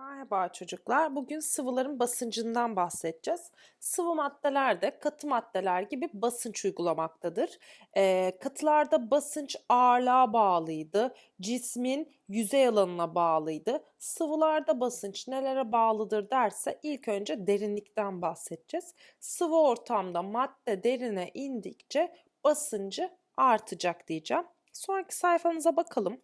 Merhaba çocuklar. Bugün sıvıların basıncından bahsedeceğiz. Sıvı maddeler de katı maddeler gibi basınç uygulamaktadır. Ee, katılarda basınç ağırlığa bağlıydı. Cismin yüzey alanına bağlıydı. Sıvılarda basınç nelere bağlıdır derse ilk önce derinlikten bahsedeceğiz. Sıvı ortamda madde derine indikçe basıncı artacak diyeceğim. Sonraki sayfanıza bakalım.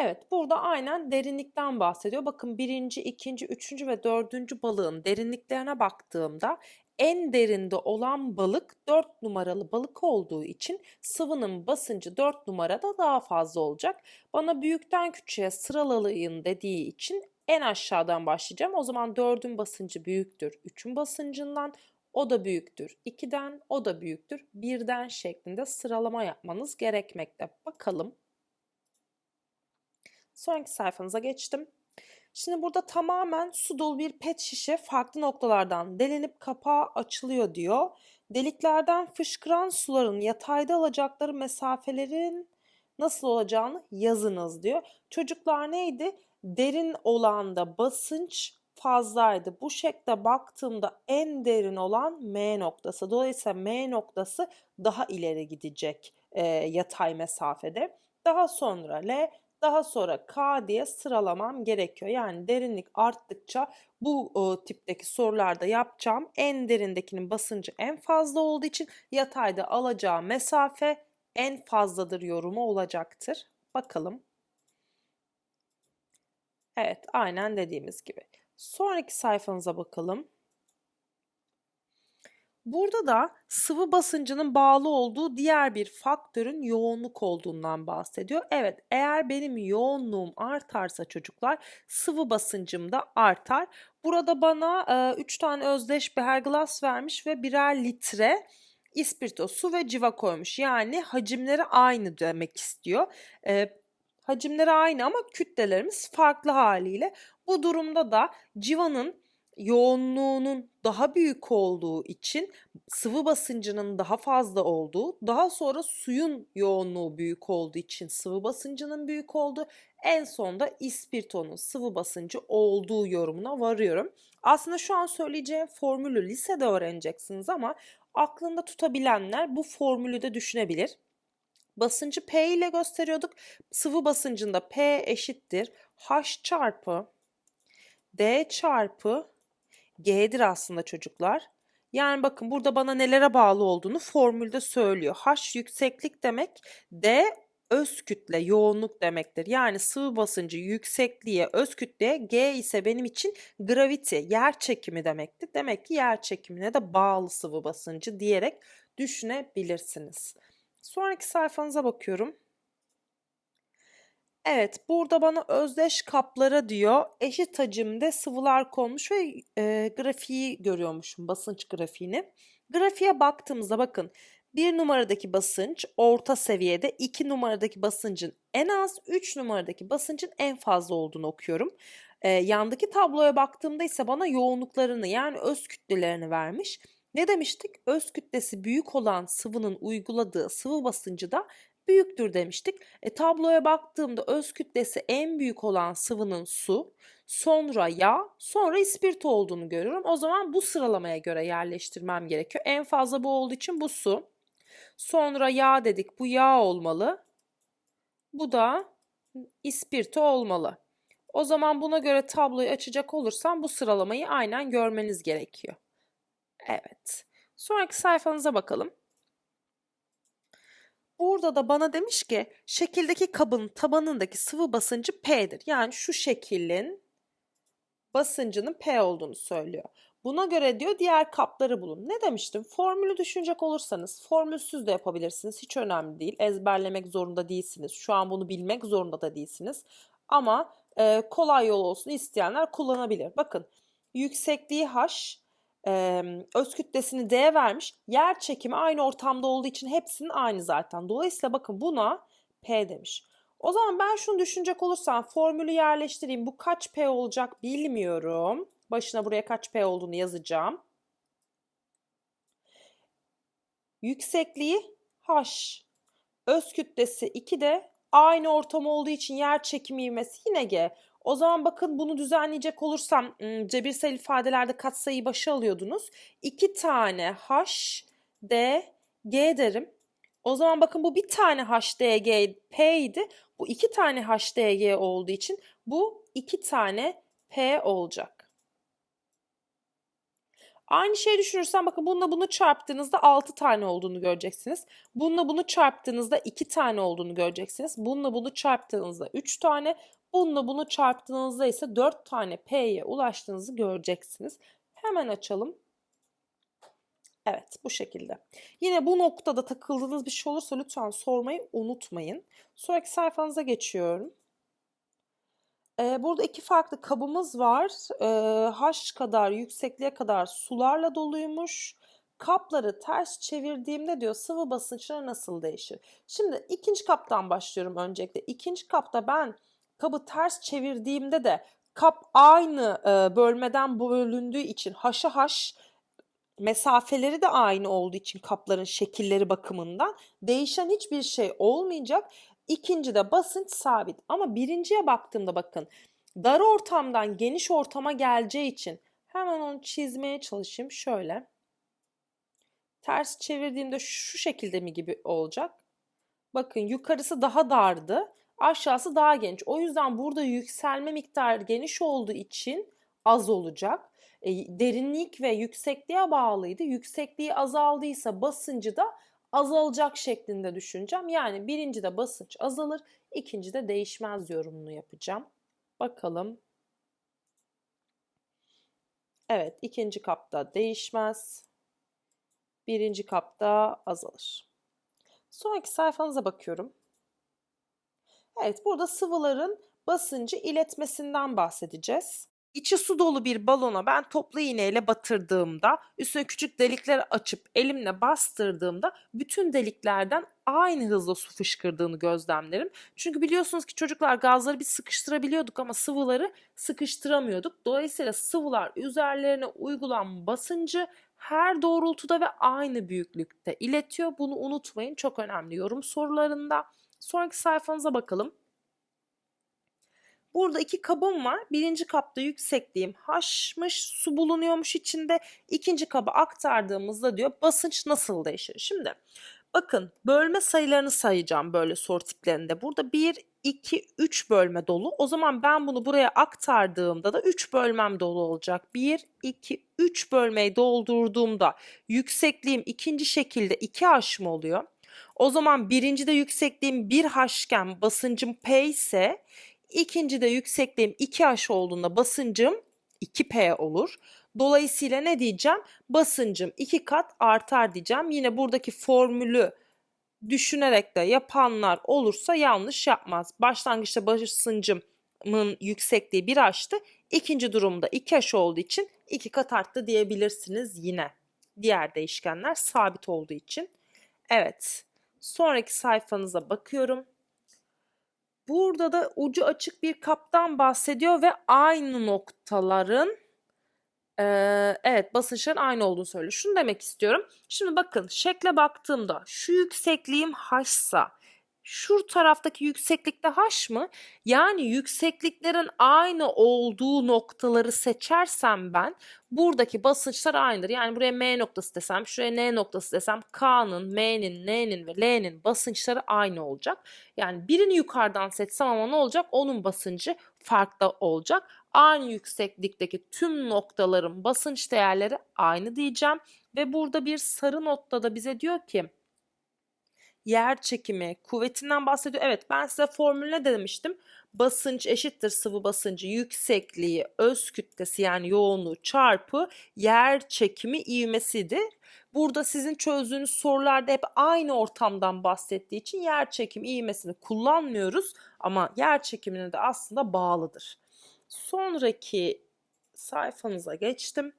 Evet, burada aynen derinlikten bahsediyor. Bakın birinci, ikinci, üçüncü ve dördüncü balığın derinliklerine baktığımda en derinde olan balık 4 numaralı balık olduğu için sıvının basıncı 4 numarada daha fazla olacak. Bana büyükten küçüğe sıralayın dediği için en aşağıdan başlayacağım. O zaman 4'ün basıncı büyüktür 3'ün basıncından, o da büyüktür 2'den, o da büyüktür 1'den şeklinde sıralama yapmanız gerekmekte. Bakalım. Sonraki sayfanıza geçtim. Şimdi burada tamamen su dolu bir pet şişe farklı noktalardan delinip kapağı açılıyor diyor. Deliklerden fışkıran suların yatayda alacakları mesafelerin nasıl olacağını yazınız diyor. Çocuklar neydi? Derin olanda basınç fazlaydı. Bu şekilde baktığımda en derin olan M noktası. Dolayısıyla M noktası daha ileri gidecek e, yatay mesafede. Daha sonra L, daha sonra K diye sıralamam gerekiyor. Yani derinlik arttıkça bu o, tipteki sorularda yapacağım en derindekinin basıncı en fazla olduğu için yatayda alacağı mesafe en fazladır yorumu olacaktır. Bakalım. Evet, aynen dediğimiz gibi. Sonraki sayfanıza bakalım. Burada da sıvı basıncının bağlı olduğu diğer bir faktörün yoğunluk olduğundan bahsediyor. Evet, eğer benim yoğunluğum artarsa çocuklar sıvı basıncım da artar. Burada bana 3 e, tane özdeş bir glass vermiş ve birer litre ispirto, su ve civa koymuş. Yani hacimleri aynı demek istiyor. E, hacimleri aynı ama kütlelerimiz farklı haliyle. Bu durumda da civanın yoğunluğunun daha büyük olduğu için sıvı basıncının daha fazla olduğu, daha sonra suyun yoğunluğu büyük olduğu için sıvı basıncının büyük olduğu, en sonda ispirtonun sıvı basıncı olduğu yorumuna varıyorum. Aslında şu an söyleyeceğim formülü lisede öğreneceksiniz ama aklında tutabilenler bu formülü de düşünebilir. Basıncı P ile gösteriyorduk. Sıvı basıncında P eşittir H çarpı D çarpı G'dir aslında çocuklar. Yani bakın burada bana nelere bağlı olduğunu formülde söylüyor. H yükseklik demek, D öz kütle, yoğunluk demektir. Yani sıvı basıncı yüksekliğe, öz kütleye, G ise benim için gravity, yer çekimi demektir. Demek ki yer çekimine de bağlı sıvı basıncı diyerek düşünebilirsiniz. Sonraki sayfanıza bakıyorum. Evet, burada bana özdeş kaplara diyor eşit hacimde sıvılar konmuş ve e, grafiği görüyormuşum, basınç grafiğini. Grafiğe baktığımızda bakın bir numaradaki basınç orta seviyede, iki numaradaki basıncın en az, üç numaradaki basıncın en fazla olduğunu okuyorum. E, yandaki tabloya baktığımda ise bana yoğunluklarını yani öz kütlelerini vermiş. Ne demiştik? Öz kütlesi büyük olan sıvının uyguladığı sıvı basıncı da büyüktür demiştik. E, tabloya baktığımda öz kütlesi en büyük olan sıvının su, sonra yağ, sonra ispirto olduğunu görüyorum. O zaman bu sıralamaya göre yerleştirmem gerekiyor. En fazla bu olduğu için bu su. Sonra yağ dedik. Bu yağ olmalı. Bu da ispirto olmalı. O zaman buna göre tabloyu açacak olursam bu sıralamayı aynen görmeniz gerekiyor. Evet. Sonraki sayfanıza bakalım. Burada da bana demiş ki şekildeki kabın tabanındaki sıvı basıncı P'dir. Yani şu şekilin basıncının P olduğunu söylüyor. Buna göre diyor diğer kapları bulun. Ne demiştim? Formülü düşünecek olursanız formülsüz de yapabilirsiniz. Hiç önemli değil. Ezberlemek zorunda değilsiniz. Şu an bunu bilmek zorunda da değilsiniz. Ama e, kolay yol olsun isteyenler kullanabilir. Bakın yüksekliği H, e, öz kütlesini D vermiş. Yer çekimi aynı ortamda olduğu için hepsinin aynı zaten. Dolayısıyla bakın buna P demiş. O zaman ben şunu düşünecek olursam formülü yerleştireyim. Bu kaç P olacak bilmiyorum. Başına buraya kaç P olduğunu yazacağım. Yüksekliği H. Öz kütlesi 2 de aynı ortam olduğu için yer çekimi ivmesi yine G. O zaman bakın bunu düzenleyecek olursam cebirsel ifadelerde katsayıyı başa alıyordunuz. 2 tane H, D, G derim. O zaman bakın bu bir tane HDG P idi. Bu iki tane HDG olduğu için bu iki tane P olacak. Aynı şeyi düşünürsen bakın bununla bunu çarptığınızda 6 tane olduğunu göreceksiniz. Bununla bunu çarptığınızda 2 tane olduğunu göreceksiniz. Bununla bunu çarptığınızda 3 tane. Bununla bunu çarptığınızda ise 4 tane P'ye ulaştığınızı göreceksiniz. Hemen açalım. Evet bu şekilde. Yine bu noktada takıldığınız bir şey olursa lütfen sormayı unutmayın. Sonraki sayfanıza geçiyorum. Burada iki farklı kabımız var. Ee, H kadar yüksekliğe kadar sularla doluymuş. Kapları ters çevirdiğimde diyor sıvı basınçları nasıl değişir? Şimdi ikinci kaptan başlıyorum öncelikle. İkinci kapta ben kabı ters çevirdiğimde de kap aynı bölmeden bölündüğü için haşa haş mesafeleri de aynı olduğu için kapların şekilleri bakımından değişen hiçbir şey olmayacak. İkincide basınç sabit. Ama birinciye baktığımda bakın dar ortamdan geniş ortama geleceği için hemen onu çizmeye çalışayım. Şöyle. Ters çevirdiğimde şu şekilde mi gibi olacak? Bakın yukarısı daha dardı. Aşağısı daha geniş. O yüzden burada yükselme miktarı geniş olduğu için az olacak. E, derinlik ve yüksekliğe bağlıydı. Yüksekliği azaldıysa basıncı da azalacak şeklinde düşüneceğim. Yani birincide basınç azalır, ikincide değişmez yorumunu yapacağım. Bakalım. Evet, ikinci kapta değişmez. Birinci kapta azalır. Sonraki sayfanıza bakıyorum. Evet, burada sıvıların basıncı iletmesinden bahsedeceğiz. İçi su dolu bir balona ben toplu iğneyle batırdığımda, üstüne küçük delikler açıp elimle bastırdığımda bütün deliklerden aynı hızla su fışkırdığını gözlemlerim. Çünkü biliyorsunuz ki çocuklar gazları bir sıkıştırabiliyorduk ama sıvıları sıkıştıramıyorduk. Dolayısıyla sıvılar üzerlerine uygulan basıncı her doğrultuda ve aynı büyüklükte iletiyor. Bunu unutmayın. Çok önemli yorum sorularında. Sonraki sayfanıza bakalım. Burada iki kabım var. Birinci kapta yüksekliğim H'mış, su bulunuyormuş içinde. İkinci kaba aktardığımızda diyor basınç nasıl değişir? Şimdi bakın bölme sayılarını sayacağım böyle soru tiplerinde. Burada 1, 2, 3 bölme dolu. O zaman ben bunu buraya aktardığımda da 3 bölmem dolu olacak. 1, 2, 3 bölmeyi doldurduğumda yüksekliğim ikinci şekilde 2H mı oluyor? O zaman birincide yüksekliğim 1H iken basıncım P ise İkincide yüksekliğim 2H olduğunda basıncım 2P olur. Dolayısıyla ne diyeceğim? Basıncım 2 kat artar diyeceğim. Yine buradaki formülü düşünerek de yapanlar olursa yanlış yapmaz. Başlangıçta basıncımın yüksekliği 1H'tı. İkinci durumda 2H olduğu için 2 kat arttı diyebilirsiniz yine. Diğer değişkenler sabit olduğu için. Evet. Sonraki sayfanıza bakıyorum. Burada da ucu açık bir kaptan bahsediyor ve aynı noktaların e, evet basınçların aynı olduğunu söylüyor. Şunu demek istiyorum. Şimdi bakın şekle baktığımda şu yüksekliğim h'sa şu taraftaki yükseklikte h mı? Yani yüksekliklerin aynı olduğu noktaları seçersem ben buradaki basınçlar aynıdır. Yani buraya M noktası desem, şuraya N noktası desem K'nın, M'nin, N'nin ve L'nin basınçları aynı olacak. Yani birini yukarıdan seçsem ama ne olacak? Onun basıncı farklı olacak. Aynı yükseklikteki tüm noktaların basınç değerleri aynı diyeceğim. Ve burada bir sarı noktada bize diyor ki yer çekimi, kuvvetinden bahsediyor. Evet ben size formülüne de demiştim. Basınç eşittir sıvı basıncı yüksekliği, öz kütlesi yani yoğunluğu çarpı yer çekimi ivmesidir. Burada sizin çözdüğünüz sorularda hep aynı ortamdan bahsettiği için yer çekimi ivmesini kullanmıyoruz ama yer çekimine de aslında bağlıdır. Sonraki sayfanıza geçtim.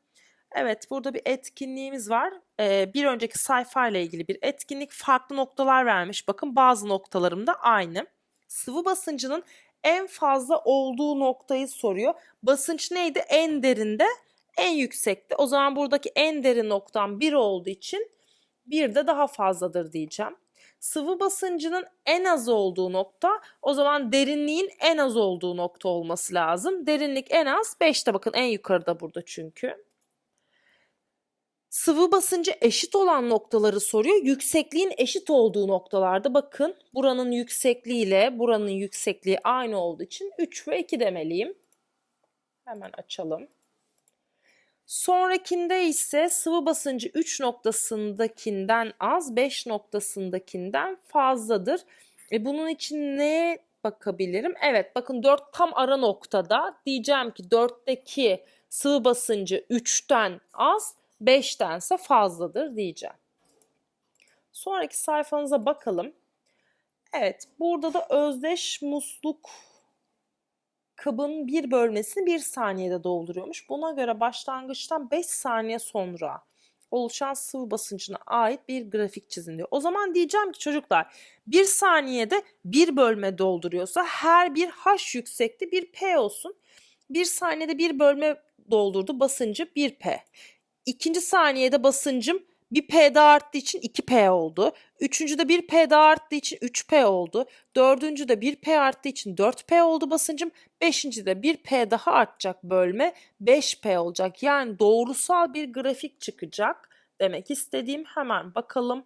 Evet burada bir etkinliğimiz var. Ee, bir önceki sayfayla ilgili bir etkinlik farklı noktalar vermiş. Bakın bazı noktalarım da aynı. Sıvı basıncının en fazla olduğu noktayı soruyor. Basınç neydi? En derinde, en yüksekte. O zaman buradaki en derin noktam 1 olduğu için bir de daha fazladır diyeceğim. sıvı basıncının en az olduğu nokta o zaman derinliğin en az olduğu nokta olması lazım. Derinlik en az 5'te bakın en yukarıda burada çünkü. Sıvı basıncı eşit olan noktaları soruyor. Yüksekliğin eşit olduğu noktalarda bakın buranın yüksekliği ile buranın yüksekliği aynı olduğu için 3 ve 2 demeliyim. Hemen açalım. Sonrakinde ise sıvı basıncı 3 noktasındakinden az, 5 noktasındakinden fazladır. E bunun için ne bakabilirim? Evet bakın 4 tam ara noktada diyeceğim ki 4'teki sıvı basıncı 3'ten az, 5'tense fazladır diyeceğim. Sonraki sayfanıza bakalım. Evet burada da özdeş musluk kabın bir bölmesini bir saniyede dolduruyormuş. Buna göre başlangıçtan 5 saniye sonra oluşan sıvı basıncına ait bir grafik çizin diyor. O zaman diyeceğim ki çocuklar bir saniyede bir bölme dolduruyorsa her bir H yüksekti bir P olsun. Bir saniyede bir bölme doldurdu basıncı 1P. İkinci saniyede basıncım bir P daha arttığı için 2P oldu. Üçüncüde bir P daha arttığı için 3P oldu. Dördüncüde bir P arttığı için 4P oldu basıncım. Beşincide bir P daha artacak bölme 5P olacak. Yani doğrusal bir grafik çıkacak. Demek istediğim hemen bakalım.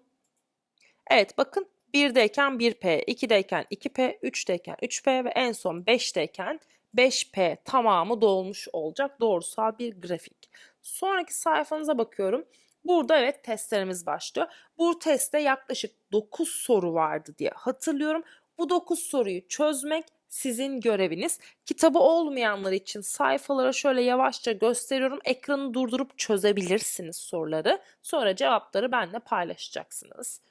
Evet bakın 1'deyken 1P, 2'deyken 2P, 3'teyken 3P ve en son 5'teyken 5P tamamı dolmuş olacak doğrusal bir grafik. Sonraki sayfanıza bakıyorum. Burada evet testlerimiz başlıyor. Bu testte yaklaşık 9 soru vardı diye hatırlıyorum. Bu 9 soruyu çözmek sizin göreviniz. Kitabı olmayanlar için sayfalara şöyle yavaşça gösteriyorum. Ekranı durdurup çözebilirsiniz soruları. Sonra cevapları benimle paylaşacaksınız.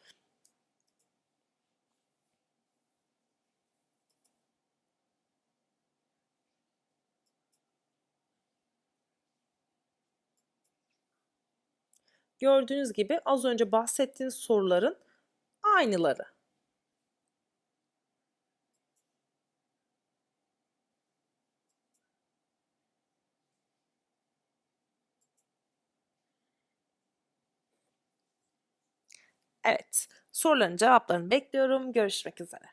Gördüğünüz gibi az önce bahsettiğiniz soruların aynıları. Evet, soruların cevaplarını bekliyorum. Görüşmek üzere.